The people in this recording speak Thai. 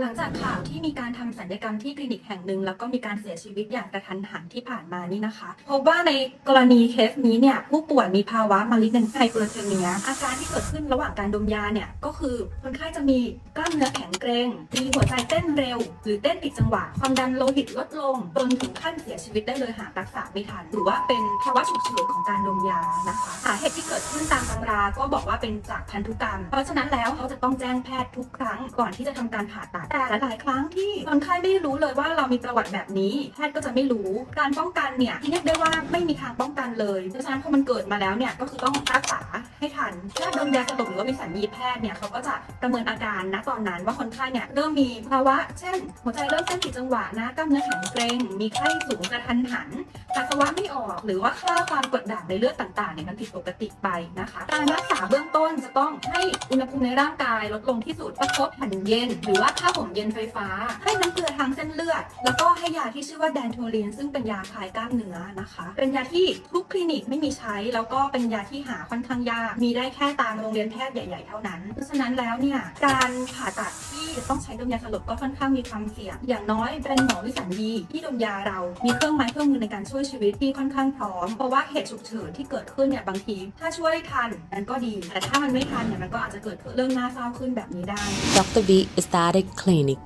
หลังจากข่าวที่มีการทำศัลยกรรมที่คลินิกแห่งหนึ่ง แล้วก็มีการเสียชีวิตอย่างกระทันหันที่ผ่านมานี่นะคะพบว่าในกรณีเคสนี้เนี่ยผู้ป่วยมีภาวะมาลิเนนไฮเปอร์เทเนียอาการที่เกิดขึ้นระหว่างการดมยาเนี่ยก็คือคนไข้จะมีกล้ามเนื้อแข็งเกร็งมีหัวใจเต้นเร็ว หรือเต้นผิดจังหวะความดันโลหิตลดลงจนถึงขั้นเสียชีวิตได้เลยหากรักษาไม่ทันหรือว่าเป็นภาวะฉุกเฉินของการดมยานะคะสาเหตุที่เกิดขึ้นตามตำราก็บอกว่าเป็นจากพันธุกรรม เพราะฉะนั้นแล้วเขาจะต้องแจ้งแพทย์ทุกครั้งก่อนที่จะทำการผ่าตัดแต่หลายครั้งที่คนไข้ไม่รู้เลยว่าเรามีประวัติแบบนี้ แพทย์ก็จะไม่รู้ การป้องกันเนี่ยเรียกได้ว่าไม่มีทางป้องกันเลย เพราะฉะนั้นพอมันเกิดมาแล้วเนี่ยก็คือต้องรักษาให้ทันแพทย์ดมยาสลบหรือว่าวิสัญญีแพทย์เนี่ยเขาก็จะประเมินอาการณตอนนั้นว่าคนไข้เนี่ยเริ่มมีภาวะ เช่น หัวใจเริ่มเต้นผิดจังหวะนะกล้ามเนื้อแข็งเกร็ง มีไข้สูงกระทันหันปัสสาวะไม่ออก หรือว่าค่าความกดด่างในเลือดต่างๆเนี่ยมันผิดปกติไปนะคะการรักษาเบื้องต้นจะต้องให้อุณหภูมิในร่างกายลดลงที่สุดประคบแผ่นเย็น หรือว่าผ้าห่มเย็นไฟฟ้า ให้น้ำเกลือทางเส้นเลือด แล้วก็ให้ยาที่ชื่อว่าแดนโทลินซึ่งเป็นยาคลายกล้ามเนื้อนะคะ เป็นยาที่ทุกคลินิกไม่มีใช้แล้วก็เป็นยาที่หาค่อนข้างยากมีได้แค่ตามโรงเรียนแพทย์ใหญ่ ๆ เท่านั้น เพราะฉะนั้นแล้วเนี่ยการผ่าตัดที่จะต้องใช้ดมยาสลบก็ค่อนข้างมีความเสี่ยง อย่างน้อยเป็นหมอวิสัญญีที่ดมยาเรา มีเครื่องไม้เครื่องมือในการช่วยชีวิตที่ค่อนข้างพร้อม เพราะว่าเหตุฉุกเฉินที่เกิดขึ้นเนี่ยบางที ถ้าช่วยทันมันก็ดี แต่ถ้ามันไม่ทันเนี่ยมันก็อาจจะเกิดเรื่องน่าเศร้าขึ้นแบบนี้ได้ Dr. B Aesthetic Clinic